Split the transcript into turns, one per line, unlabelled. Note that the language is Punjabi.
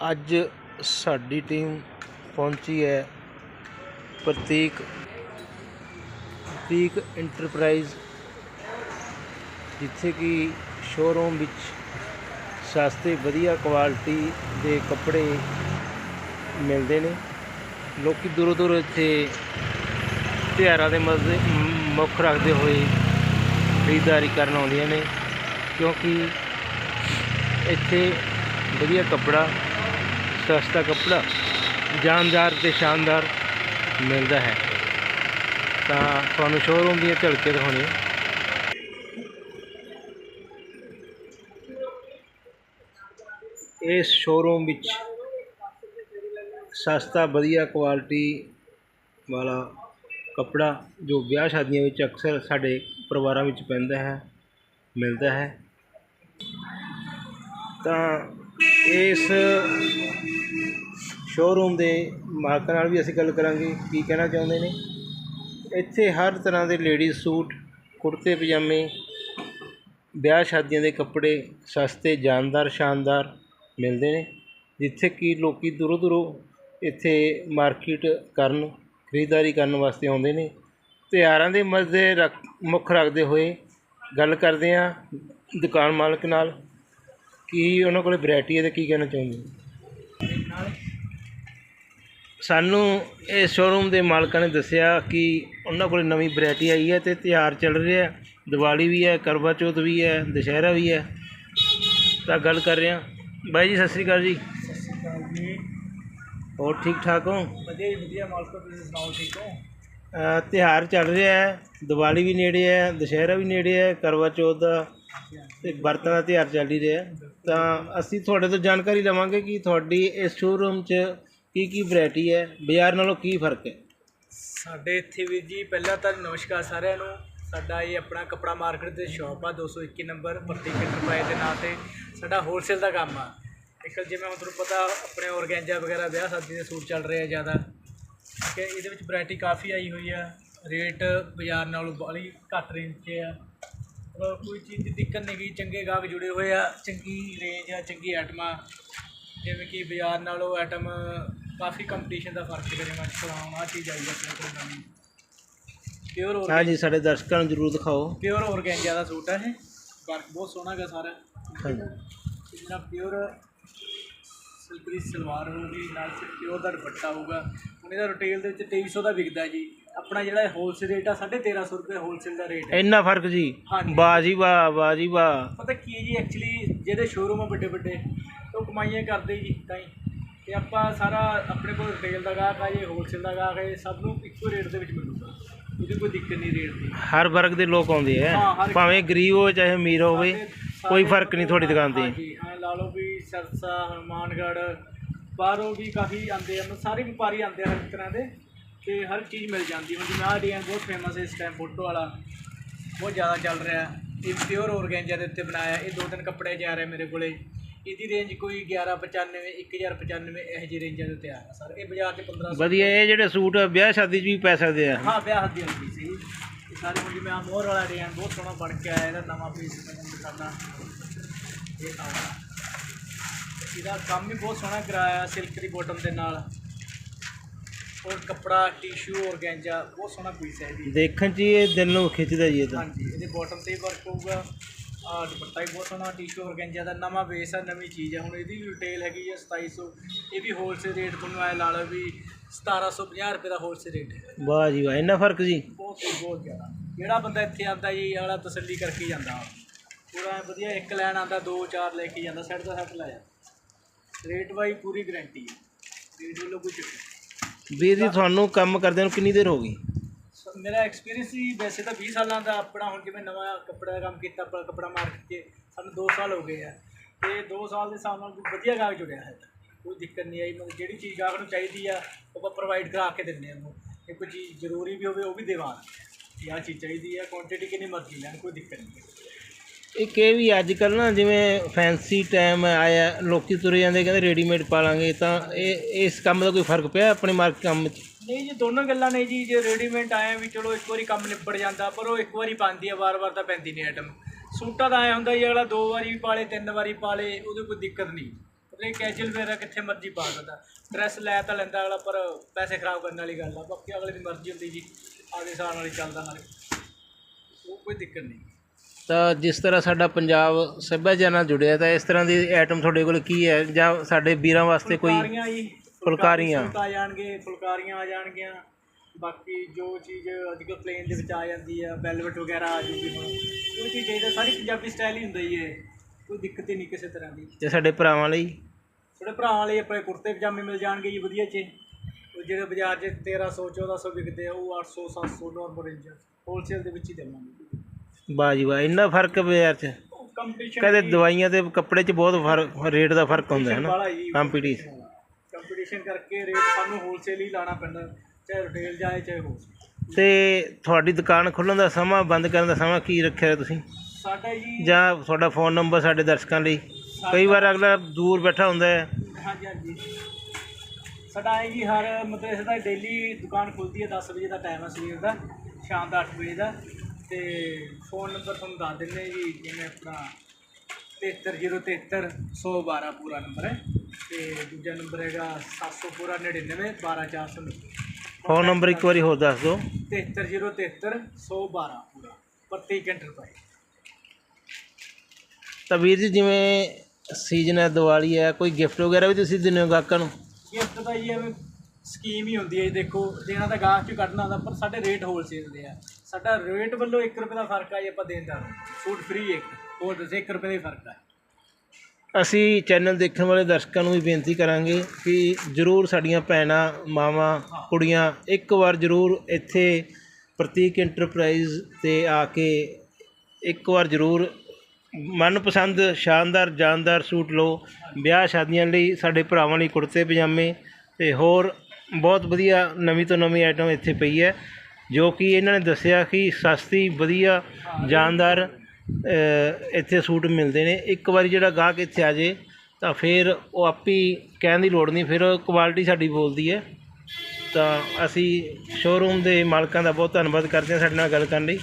ਅੱਜ ਸਾਡੀ ਟੀਮ ਪਹੁੰਚੀ ਹੈ ਪ੍ਰਤੀਕ ਪ੍ਰਤੀਕ ਇੰਟਰਪ੍ਰਾਈਜ਼ ਜਿੱਥੇ ਕਿ ਸ਼ੋਰੂਮ ਵਿੱਚ ਸਸਤੇ, ਵਧੀਆ ਕੁਆਲਿਟੀ ਦੇ ਕੱਪੜੇ ਮਿਲਦੇ ਨੇ। ਲੋਕੀ ਦੂਰੋਂ ਦੂਰੋਂ ਇੱਥੇ ਤਿਉਹਾਰਾਂ ਦੇ ਮਜ਼ੇ ਮੁੱਖ ਰੱਖਦੇ ਹੋਏ ਖਰੀਦਦਾਰੀ ਕਰਨ ਆਉਂਦੀਆਂ ਨੇ, ਕਿਉਂਕਿ ਇੱਥੇ ਵਧੀਆ ਕੱਪੜਾ ਸਸਤਾ ਕੱਪੜਾ ਜਾਨਦਾਰ ਤੇ ਸ਼ਾਨਦਾਰ ਮਿਲਦਾ ਹੈ। ਤਾਂ ਤੁਹਾਨੂੰ ਸ਼ੋਰੂਮ ਦੀਆਂ ਝਲਕੇ ਦਿਖਾਉਣੇ ਇਸ ਸ਼ੋਰੂਮ ਵਿੱਚ ਸਸਤਾ, ਵਧੀਆ ਕੁਆਲਿਟੀ ਵਾਲਾ ਕੱਪੜਾ ਜੋ ਵਿਆਹ ਸ਼ਾਦੀਆਂ ਵਿੱਚ ਅਕਸਰ ਸਾਡੇ ਪਰਿਵਾਰਾਂ ਵਿੱਚ ਪੈਂਦਾ ਹੈ, ਮਿਲਦਾ ਹੈ। ਤਾਂ ਇਸ ਸ਼ੋਰੂਮ ਦੇ ਮਾਲਕ ਨਾਲ ਵੀ ਅਸੀਂ ਗੱਲ ਕਰਾਂਗੇ, ਕੀ ਕਹਿਣਾ ਚਾਹੁੰਦੇ ਨੇ। ਇੱਥੇ ਹਰ ਤਰ੍ਹਾਂ ਦੇ ਲੇਡੀਜ਼ ਸੂਟ, ਕੁੜਤੇ, ਪਜਾਮੇ, ਵਿਆਹ ਸ਼ਾਦੀਆਂ ਦੇ ਕੱਪੜੇ ਸਸਤੇ, ਜਾਨਦਾਰ, ਸ਼ਾਨਦਾਰ ਮਿਲਦੇ ਨੇ। ਜਿੱਥੇ ਕਿ ਲੋਕੀ ਦੂਰੋਂ ਦੂਰੋਂ ਇੱਥੇ ਮਾਰਕੀਟ ਕਰਨ, ਖਰੀਦਦਾਰੀ ਕਰਨ ਵਾਸਤੇ ਆਉਂਦੇ ਨੇ। ਤਿਉਹਾਰਾਂ ਦੇ ਮਜ਼ੇ ਰੱਖ, ਮੁੱਖ ਰੱਖਦੇ ਹੋਏ ਗੱਲ ਕਰਦੇ ਹਾਂ ਦੁਕਾਨ ਮਾਲਕ ਨਾਲ। ਕੀ ਉਹਨਾਂ ਕੋਲ ਵੈਰਾਈਟੀ ਹੈ ਤੇ ਕੀ ਕਹਿਣਾ ਚਾਹੁੰਦੇ ਸਾਨੂੰ ਇਹ ਸ਼ੋਰੂਮ ਦੇ ਮਾਲਕਾਂ ਨੇ ਦੱਸਿਆ ਕਿ ਉਹਨਾਂ ਕੋਲ ਨਵੀਂ ਵੈਰਾਈਟੀ ਆਈ ਹੈ ਤੇ ਤਿਉਹਾਰ ਚੱਲ ਰਿਹਾ ਦੀਵਾਲੀ ਵੀ ਹੈ ਕਰਵਾ ਚੌਥ ਵੀ ਹੈ ਦੁਸ਼ਹਿਰਾ ਵੀ ਹੈ। ਤਾਂ ਗੱਲ ਕਰ ਰਹੇ ਹਾਂ। ਬਾਈ ਜੀ ਸਤਿ ਸ਼੍ਰੀ ਅਕਾਲ ਜੀ।
ਸਤਿ ਸ਼੍ਰੀ ਅਕਾਲ ਜੀ
ਹੋਰ ਠੀਕ ਠਾਕ ਹੋ?
ਵਧੀਆ ਵਧੀਆ ਮਾਲਕੋ ਤੁਸੀਂ ਸੁਣਾਓ ਠੀਕ ਹੋ
ਅ, ਤਿਉਹਾਰ ਚੱਲ ਰਿਹਾ ਹੈ। ਦੀਵਾਲੀ ਵੀ ਨੇੜੇ ਹੈ ਦੁਸ਼ਹਿਰਾ ਵੀ ਨੇੜੇ ਹੈ ਕਰਵਾ ਚੌਥ ਦਾ ਤੇ ਬਰਤਨ ਦਾ ਤਿਉਹਾਰ ਚੱਲ ਹੀ ਰਿਹਾ ਤਾਂ ਅਸੀਂ ਤੁਹਾਡੇ ਤੋਂ ਜਾਣਕਾਰੀ ਲਵਾਂਗੇ ਕਿ ਤੁਹਾਡੀ ਇਸ ਸ਼ੋਰੂਮ 'ਚ ਕੀ ਕੀ ਵੈਰਾਈਟੀ ਹੈ, ਬਾਜ਼ਾਰ ਨਾਲੋਂ ਕੀ ਫ਼ਰਕ ਹੈ?
ਸਾਡੇ ਇੱਥੇ ਵੀਰ ਜੀ, ਪਹਿਲਾਂ ਤਾਂ ਨਮਸਕਾਰ ਸਾਰਿਆਂ ਨੂੰ। ਸਾਡਾ ਇਹ ਆਪਣਾ ਕਪੜਾ ਮਾਰਕੀਟ 'ਤੇ ਸ਼ਾਪ ਆ 221 ਨੰਬਰ ਪ੍ਰਤੀਕ ਰੁਪਏ ਦੇ ਨਾਂ ਤੇ। ਸਾਡਾ ਹੋਲਸੇਲ ਦਾ ਕੰਮ ਆ। ਇੱਕ ਜਿਵੇਂ ਹੁਣ ਤੁਹਾਨੂੰ ਪਤਾ, ਆਪਣੇ ਔਰਗੈਂਜਾ ਵਗੈਰਾ, ਵਿਆਹ ਸ਼ਾਦੀ ਦੇ ਸੂਟ ਚੱਲ ਰਹੇ ਆ ਜ਼ਿਆਦਾ। ਠੀਕ ਹੈ, ਇਹਦੇ ਵਿੱਚ ਵੈਰਾਈਟੀ ਕਾਫੀ ਆਈ ਹੋਈ ਆ। ਰੇਟ ਬਾਜ਼ਾਰ ਨਾਲੋਂ ਬੜੀ ਘੱਟ ਰੇਂਜ 'ਚ ਆ। ਕੋਈ ਚੀਜ਼ ਦੀ ਦਿੱਕਤ ਨਹੀਂ ਗਈ ਚੰਗੇ ਗਾਹਕ ਜੁੜੇ ਹੋਏ ਆ ਚੰਗੀ ਰੇਂਜ ਆ ਚੰਗੀ ਆਈਟਮਾਂ ਜਿਵੇਂ ਕਿ ਬਾਜ਼ਾਰ ਨਾਲੋਂ ਆਈਟਮ ਕਾਫੀ ਕੰਪੀਟੀਸ਼ਨ ਦਾ ਫ਼ਰਕ ਹੈ ਜਿਵੇਂ ਸਲਾਮ ਆ ਚੀਜ਼ ਆਈ ਆਪਣੇ ਕੋਲ ਨਵੀਂ। ਪਿਓਰ
ਹਾਂਜੀ ਸਾਡੇ ਦਰਸ਼ਕਾਂ ਨੂੰ ਜ਼ਰੂਰ ਦਿਖਾਓ।
ਪਿਓਰ ਔਰਗੈਂਜਾ ਦਾ ਸੂਟ ਹੈ ਇਹ। ਵਰਕ ਬਹੁਤ ਸੋਹਣਾ ਗਾ ਸਾਰਾ।
ਹਾਂਜੀ।
ਜਿਹੜਾ ਪਿਓਰ ਸਿਲਕਰੀ ਸਲਵਾਰ ਹੋਊਗੀ ਨਾਲ ਪਿਓਰ ਦਾ ਦੁਪੱਟਾ ਹੋਊਗਾ। ਹੁਣ ਇਹਦਾ ਰਿਟੇਲ ਦੇ ਵਿੱਚ 2300 ਦਾ ਵਿਕਦਾ ਜੀ। ਆਪਣਾ ਜਿਹੜਾ ਹੋਲਸੇਲ ਰੇਟ ਆ 1350 ਰੁਪਏ ਹੋਲਸੇਲ ਦਾ ਰੇਟ ਹੈ
ਇੰਨਾ ਫ਼ਰਕ ਜੀ?
ਹਾਂਜੀ।
ਵਾਹ ਜੀ ਵਾਹ ਵਾਹ ਜੀ ਵਾਹ।
ਪਤਾ ਕੀ ਹੈ ਜੀ ਐਕਚੁਅਲੀ ਜਿਹਦੇ ਸ਼ੋਰੂਮ ਆ ਵੱਡੇ ਵੱਡੇ ਉਹ ਕਮਾਈਆਂ ਕਰਦੇ ਜੀ ਤਾਂ ਹੀ। ਤੇ ਆਪਾਂ ਸਾਰਾ ਆਪਣੇ ਕੋਲ ਰਿਟੇਲ ਦਾ ਗਾਹਕ ਆ ਜੇ ਹੋਲਸੇਲ ਦਾ ਗਾਹਕ ਹੈ ਸਭ ਨੂੰ ਇੱਕੋ ਰੇਟ ਦੇ ਵਿੱਚ ਮਿਲੂਗਾ। ਉਹਦੀ ਕੋਈ ਦਿੱਕਤ ਨਹੀਂ ਰੇਟ ਦੀ।
ਹਰ ਵਰਗ ਦੇ ਲੋਕ ਆਉਂਦੇ ਆ।
ਹਾਂ, ਹਰ ਇੱਕ-
ਭਾਵੇਂ ਗਰੀਬ ਹੋਵੇ ਚਾਹੇ ਅਮੀਰ ਹੋਵੇ ਕੋਈ ਫ਼ਰਕ ਨਹੀਂ ਤੁਹਾਡੀ ਦੁਕਾਨ ਤੇ।
ਹਾਂਜੀ ਹਾਂ ਲਾ ਲਓ ਵੀ ਸਰਸਾ ਹਨੂਮਾਨਗੜ੍ਹ ਬਾਹਰੋਂ ਵੀ ਕਾਫੀ ਆਉਂਦੇ ਆ ਮਤਲਬ ਸਾਰੇ ਵਪਾਰੀ ਆਉਂਦੇ ਆ ਹਰ ਇੱਕ ਤਰ੍ਹਾਂ ਦੇ। ਤੇ ਹਰ ਚੀਜ਼ ਮਿਲ ਜਾਂਦੀ ਹੁਣ ਜਿਵੇਂ ਆਹ ਡਿਜ਼ਾਈਨ ਬਹੁਤ ਫੇਮਸ ਹੈ ਇਸ ਟਾਈਮ ਫੋਟੋ ਵਾਲਾ। ਬਹੁਤ ਜ਼ਿਆਦਾ ਚੱਲ ਰਿਹਾ ਇਹ ਪਿਓਰ ਔਰਗੈਂਜਾ ਦੇ ਉੱਤੇ ਬਣਾਇਆ ਇਹ ਦੋ ਤਿੰਨ ਕੱਪੜੇ ਜਾ ਰਹੇ ਮੇਰੇ ਕੋਲੇ। ਇਹਦੀ ਰੇਂਜ ਕੋਈ 1195 1095 ਇਹੋ ਜਿਹੀ ਰੇਂਜਾਂ ਦੇ ਉੱਤੇ ਆ ਸਰ। ਇਹ ਬਾਜ਼ਾਰ 'ਚ 1500
ਵਧੀਆ ਇਹ ਜਿਹੜੇ ਸੂਟ ਵਿਆਹ ਸ਼ਾਦੀ 'ਚ ਵੀ ਪੈ ਸਕਦੇ ਆ।
ਹਾਂ ਵਿਆਹ ਦੀ ਹੁੰਦੀ ਸੀ। ਇਹ ਸਾਰੇ ਹੁਣ ਜਿਵੇਂ ਆ ਮੋਹਰ ਵਾਲਾ ਡਿਜ਼ਾਈਨ ਬਹੁਤ ਸੋਹਣਾ ਬਣ ਕੇ ਆਇਆ। ਇਹਦਾ ਨਵਾਂ ਪੀਸ ਮੈਂ ਤੁਹਾਨੂੰ ਦਿਖਾਉਣਾ ਇਹ ਆਉਣਾ ਇਹਦਾ ਕੰਮ ਵੀ ਬਹੁਤ ਸੋਹਣਾ ਕਰਾਇਆ ਸਿਲਕ ਦੀ ਬੋਟਮ ਦੇ ਨਾਲ। ਔਰ ਕੱਪੜਾ ਟਿਸ਼ੂ ਔਰਗੈਂਜਾ ਬਹੁਤ ਸੋਹਣਾ ਪੀਸ ਹੈ ਇਹਦੀ
ਦੇਖਣ 'ਚ ਹੀ ਇਹ ਦਿਲ ਨੂੰ ਖਿੱਚਦਾ ਜੀ ਇਹ ਤਾਂ।
ਹਾਂਜੀ ਇਹਦੇ ਬਾਟਮ ਤੇ ਵਰਕ ਹੋਊਗਾ। ਆ ਦੁਪੱਟਾ ਵੀ ਬਹੁਤ ਸੋਹਣਾ ਟਿਸ਼ੂ ਔਰਗੈਂਜਾ ਦਾ ਨਵਾਂ ਬੇਸ ਆ ਨਵੀਂ ਚੀਜ਼ ਹੈ ਹੁਣ ਇਹਦੀ ਵੀ ਰਿਟੇਲ ਹੈਗੀ ਹੈ 2700 ਇਹ ਵੀ ਹੋਲਸੇਲ ਰੇਟ ਤੁਹਾਨੂੰ ਐ ਲਾ ਲਓ ਵੀ 1750 ਰੁਪਏ ਦਾ ਹੋਲਸੇਲ ਰੇਟ ਹੈ।
ਵਾਹ ਜੀ ਵਾਹ ਇੰਨਾ ਫ਼ਰਕ ਜੀ?
ਬਹੁਤ ਬਹੁਤ ਜ਼ਿਆਦਾ। ਜਿਹੜਾ ਬੰਦਾ ਇੱਥੇ ਆਉਂਦਾ ਜੀ ਅਗਲਾ ਤਸੱਲੀ ਕਰਕੇ ਜਾਂਦਾ। ਪੂਰਾ ਵਧੀਆ ਇੱਕ ਲੈਣ ਆਉਂਦਾ ਦੋ ਚਾਰ ਲੈ ਕੇ ਜਾਂਦਾ ਸੈੱਟ ਦਾ ਸੈੱਟ ਲੈ ਜਾਂਦਾ। ਰੇਟ ਵਾਈ ਪੂਰੀ ਗਾਰੰਟੀ ਹੈ। ਰੇਟ ਵੱਲੋਂ ਕੋਈ ਚੱਕਰ।
ਵੀਰ ਜੀ ਤੁਹਾਨੂੰ ਕੰਮ ਕਰਦਿਆਂ ਨੂੰ ਕਿੰਨੀ ਦੇਰ ਹੋ ਗਈ?
ਮੇਰਾ ਐਕਸਪੀਰੀਅੰਸ ਸੀ ਵੈਸੇ ਤਾਂ 20 ਸਾਲਾਂ ਦਾ ਆਪਣਾ ਹੁਣ ਜਿਵੇਂ ਨਵਾਂ ਕੱਪੜੇ ਦਾ ਕੰਮ ਕੀਤਾ, ਆਪਣਾ ਕੱਪੜਾ ਮਾਰਕੀਟ 'ਚ ਸਾਨੂੰ 2 ਸਾਲ ਹੋ ਗਏ ਆ। ਤੇ 2 ਸਾਲ ਦੇ ਹਿਸਾਬ ਨਾਲ ਵਧੀਆ ਗਾਹਕ ਜੁੜਿਆ ਹੈ। ਕੋਈ ਦਿੱਕਤ ਨਹੀਂ ਆਈ, ਮਤਲਬ ਜਿਹੜੀ ਚੀਜ਼ ਗਾਹਕ ਨੂੰ ਚਾਹੀਦੀ ਆ, ਉਹ ਆਪਾਂ ਪ੍ਰੋਵਾਈਡ ਕਰਾ ਕੇ ਦਿੰਦੇ ਆ ਉਹਨੂੰ। ਜੇ ਕੋਈ ਚੀਜ਼ ਜ਼ਰੂਰੀ ਵੀ ਹੋਵੇ, ਉਹ ਵੀ ਦੇਵਾਂਗੇ। ਕਿ ਆਹ ਚੀਜ਼ ਚਾਹੀਦੀ ਆ ਕੁਆਂਟੀਟੀ ਕਿੰਨੀ ਮਰਜ਼ੀ ਲੈਣ, ਕੋਈ ਦਿੱਕਤ ਨਹੀਂ।
ਇੱਕ ਇਹ ਵੀ ਅੱਜ ਕੱਲ ਨਾ ਜਿਵੇਂ ਫੈਂਸੀ ਟਾਈਮ ਆਇਆ, ਲੋਕੀ ਤੁਰੇ ਜਾਂਦੇ ਕਹਿੰਦੇ ਰੈਡੀਮੇਡ ਪਾ ਲਾਂਗੇ, ਤਾਂ ਇਹ, ਇਸ ਕੰਮ ਦਾ ਕੋਈ ਫ਼ਰਕ ਪਿਆ ਆਪਣੇ ਮਾਰਕੀਟ ਕੰਮ 'ਚ
ਨਹੀਂ ਜੀ, ਦੋਨੋਂ ਗੱਲਾਂ ਨੇ ਜੀ, ਜੇ ਰੈਡੀਮੇਡ ਆਇਆ ਵੀ ਚਲੋ ਇੱਕ ਵਾਰੀ ਕੰਮ ਨਿਬੜ ਜਾਂਦਾ, ਪਰ ਉਹ ਇੱਕ ਵਾਰੀ ਪਾਉਂਦੀ ਆ, ਵਾਰ-ਵਾਰ ਤਾਂ ਪੈਂਦੀ ਨਹੀਂ ਆਈਟਮ ਸੂਟਾਂ ਦਾ ਆਇਆ ਹੁੰਦਾ ਜੀ, ਅਗਲਾ ਦੋ ਵਾਰੀ ਵੀ ਪਾਲੇ ਤਿੰਨ ਵਾਰੀ ਪਾਲੇ ਉਹਦੇ ਕੋਈ ਦਿੱਕਤ ਨਹੀਂ। ਇਹ ਕੈਜੂਅਲ ਵੇਅਰ ਕਿੱਥੇ ਮਰਜ਼ੀ ਪਾ ਸਕਦਾ। ਡਰੈਸ ਲੈ ਤਾਂ ਲੈਂਦਾ ਅਗਲਾ, ਪਰ ਪੈਸੇ ਖਰਾਬ ਕਰਨ ਵਾਲੀ ਗੱਲ ਆ, ਬਾਕੀ ਅਗਲੇ ਦੀ ਮਰਜ਼ੀ ਹੁੰਦੀ ਜੀ, ਆਪਦੇ ਹਿਸਾਬ ਨਾਲ ਹੀ ਚੱਲਦਾ ਨਾਲੇ। ਉਹ ਕੋਈ ਦਿੱਕਤ ਨਹੀਂ।
ਤਾਂ ਜਿਸ ਤਰ੍ਹਾਂ ਸਾਡਾ ਪੰਜਾਬ ਸੱਭਿਆਚਾਰ ਨਾਲ ਜੁੜਿਆ ਤਾਂ ਇਸ ਤਰ੍ਹਾਂ ਦੀ ਆਈਟਮ ਤੁਹਾਡੇ ਕੋਲ ਕੀ ਹੈ? ਜਾਂ ਸਾਡੇ ਵੀਰਾਂ ਵਾਸਤੇ ਕੋਈ
ਫੁਲਕਾਰੀਆਂ ਜੀ
ਫੁਲਕਾਰੀਆਂ।
ਸੂਟ ਆ ਜਾਣਗੇ ਫੁਲਕਾਰੀਆਂ ਆ ਜਾਣਗੀਆਂ। ਬਾਕੀ ਜੋ ਚੀਜ਼ ਅੱਜ ਕੱਲ੍ਹ ਪਲੇਨ ਦੇ ਵਿੱਚ ਆ ਜਾਂਦੀ ਆ ਵੈਲਵਟ ਵਗੈਰਾ ਆ ਜੂਗੀ ਹੁਣ ਕੋਈ ਚੀਜ਼ ਚਾਹੀਦਾ ਸਾਰੀ ਪੰਜਾਬੀ ਸਟਾਈਲ ਹੀ ਹੁੰਦਾ ਜੀ ਇਹ ਕੋਈ ਦਿੱਕਤ ਹੀ ਨਹੀਂ ਕਿਸੇ ਤਰ੍ਹਾਂ ਦੀ।
ਤੇ ਸਾਡੇ ਭਰਾਵਾਂ ਲਈ?
ਥੋੜੇ ਭਰਾਵਾਂ ਲਈ ਆਪਣੇ ਕੁੜਤੇ ਪਜਾਮੇ ਮਿਲ ਜਾਣਗੇ ਜੀ ਵਧੀਆ ਚ ਉਹ ਜਿਹੜੇ ਬਾਜ਼ਾਰ 'ਚ 1300 1400 ਵਿਕਦੇ ਆ ਉਹ 800 700 ਨਾਰਮਲ ਰੇਂਜ ਹੋਲਸੇਲ ਦੇ ਵਿੱਚ ਹੀ ਦੇਵਾਂਗੇ।
ਵਾਹ ਜੀ ਵਾਹ ਇੰਨਾ ਫ਼ਰਕ ਬਾਜ਼ਾਰ 'ਚ?
ਕੰਪੀਟੀਸ਼ਨ
ਕਦੇ ਦਵਾਈਆਂ ਤੇ ਕੱਪੜੇ 'ਚ ਬਹੁਤ ਫ਼ਰਕ ਰੇਟ ਦਾ ਫ਼ਰਕ ਹੁੰਦਾ ਹੈ ਨਾ
ਵਾਲਾ ਜੀ
ਕੰਪੀਟੀਸ਼ਨ
ਕੰਪੀਟੀਸ਼ਨ ਕਰਕੇ ਰੇਟ ਸਾਨੂੰ ਹੋਲਸੇਲ ਹੀ ਲਾਣਾ ਪੈਂਦਾ ਚਾਹੇ ਰਿਟੇਲ ਜਾਏ ਚਾਹੇ ਹੋਲਸੇਲ
ਤੇ ਤੁਹਾਡੀ ਦੁਕਾਨ ਖੁੱਲ੍ਹਣ ਦਾ ਸਮਾਂ ਬੰਦ ਕਰਨ ਦਾ ਸਮਾਂ ਕੀ ਰੱਖਿਆ ਤੁਸੀਂ?
ਸਾਡਾ ਜੀ
ਜਾਂ ਤੁਹਾਡਾ ਫੋਨ ਨੰਬਰ ਸਾਡੇ ਦਰਸ਼ਕਾਂ ਲਈ? ਕਈ ਵਾਰ ਅਗਲਾ ਦੂਰ ਬੈਠਾ ਹੁੰਦਾ ਹੈ।
ਹਾਂਜੀ ਹਾਂਜੀ। ਸਾਡਾ ਇਹ ਜੀ ਹਰ ਮਤਲਬ ਸਾਡਾ ਡੇਲੀ ਦੁਕਾਨ ਖੁੱਲਦੀ ਹੈ 10 ਵਜੇ ਦਾ ਟਾਈਮ ਹੈ ਸਵੇਰ ਦਾ ਸ਼ਾਮ ਦਾ 8 ਵਜੇ ਦਾ। ਤੇ ਫੋਨ ਨੰਬਰ ਤੁਹਾਨੂੰ ਦੱਸ ਦਿੰਦੇ ਹਾਂ ਜੀ ਜਿਵੇਂ ਆਪਣਾ 7303 112 ਪੂਰਾ ਨੰਬਰ ਹੈ। ਤੇ ਦੂਜਾ ਨੰਬਰ ਹੈਗਾ 700 ਪੂਰਾ 99 12400
ਫੋਨ ਨੰਬਰ ਇੱਕ ਵਾਰੀ ਹੋਰ ਦੱਸ ਦਿਓ।
7303 112 ਪੂਰਾ। ਪ੍ਰਤੀਕ ਐਂਟਰਪ੍ਰਾਈਜ਼
ਤਾਂ ਵੀਰ ਜੀ ਜਿਵੇਂ ਸੀਜ਼ਨ ਹੈ ਦੀਵਾਲੀ ਹੈ ਕੋਈ ਗਿਫਟ ਵਗੈਰਾ ਵੀ ਤੁਸੀਂ ਦਿੰਦੇ ਹੋ ਗਾਹਕਾਂ ਨੂੰ?
ਗਿਫਟ ਦਾ ਹੀ ਐਵੇਂ ਸਕੀਮ ਹੀ ਹੁੰਦੀ ਹੈ ਜੀ ਦੇਖੋ ਦੇਣਾ ਤਾਂ ਗਾਹਕ ਚ ਕੱਢਣਾ ਹੁੰਦਾ ਪਰ ਸਾਡੇ ਰੇਟ ਹੋਲਸੇਲ ਦੇ ਆ। ਸਾਡਾ ਰੇਟ ਵੱਲੋਂ 1 ਰੁਪਏ ਦਾ ਫ਼ਰਕ ਆ ਜੀ ਆਪਾਂ ਦੇਣ ਦਾ ਸੂਟ ਫ੍ਰੀ ਇੱਕ ਹੋਰ ਦੱਸੇ 1 ਰੁਪਏ ਦਾ ਹੀ ਫ਼ਰਕ ਆ।
ਅਸੀਂ ਚੈਨਲ ਦੇਖਣ ਵਾਲੇ ਦਰਸ਼ਕਾਂ ਨੂੰ ਵੀ ਬੇਨਤੀ ਕਰਾਂਗੇ ਕਿ ਜਰੂਰ ਸਾਡੀਆਂ ਭੈਣਾਂ ਮਾਵਾਂ ਕੁੜੀਆਂ ਇੱਕ ਵਾਰ ਜਰੂਰ ਇੱਥੇ ਪ੍ਰਤੀਕ ਇੰਟਰਪ੍ਰਾਈਜ਼ ਤੇ ਆ ਕੇ ਇੱਕ ਵਾਰ ਜਰੂਰ ਮਨਪਸੰਦ ਸ਼ਾਨਦਾਰ ਜਾਨਦਾਰ ਸੂਟ ਲਓ। ਵਿਆਹ ਸ਼ਾਦੀਆਂ ਲਈ ਸਾਡੇ ਭਰਾਵਾਂ ਲਈ ਕੁੜਤੇ ਪਜਾਮੇ ਤੇ ਹੋਰ ਬਹੁਤ ਵਧੀਆ ਨਵੀਂ ਤੋਂ ਨਵੀਂ ਆਈਟਮ ਇੱਥੇ ਪਈ ਹੈ। ਜੋ ਕਿ ਇਹਨਾਂ ਨੇ ਦੱਸਿਆ ਕਿ ਸਸਤੀ, ਵਧੀਆ, ਜਾਨਦਾਰ ਇੱਥੇ ਸੂਟ ਮਿਲਦੇ ਨੇ। ਇੱਕ ਵਾਰੀ ਜਿਹੜਾ ਗਾਹਕ ਇੱਥੇ ਆ ਜੇ, ਤਾਂ ਫਿਰ ਉਹ ਆਪੀ ਕਹਿਣ ਦੀ ਲੋੜ ਨਹੀਂ, ਫਿਰ ਕੁਆਲਿਟੀ ਸਾਡੀ ਬੋਲਦੀ ਹੈ। ਤਾਂ ਅਸੀਂ ਸ਼ੋਰੂਮ ਦੇ ਮਾਲਕਾਂ ਦਾ ਬਹੁਤ ਧੰਨਵਾਦ ਕਰਦੇ ਹਾਂ ਸਾਡੇ ਨਾਲ ਗੱਲ ਕਰਨ ਲਈ।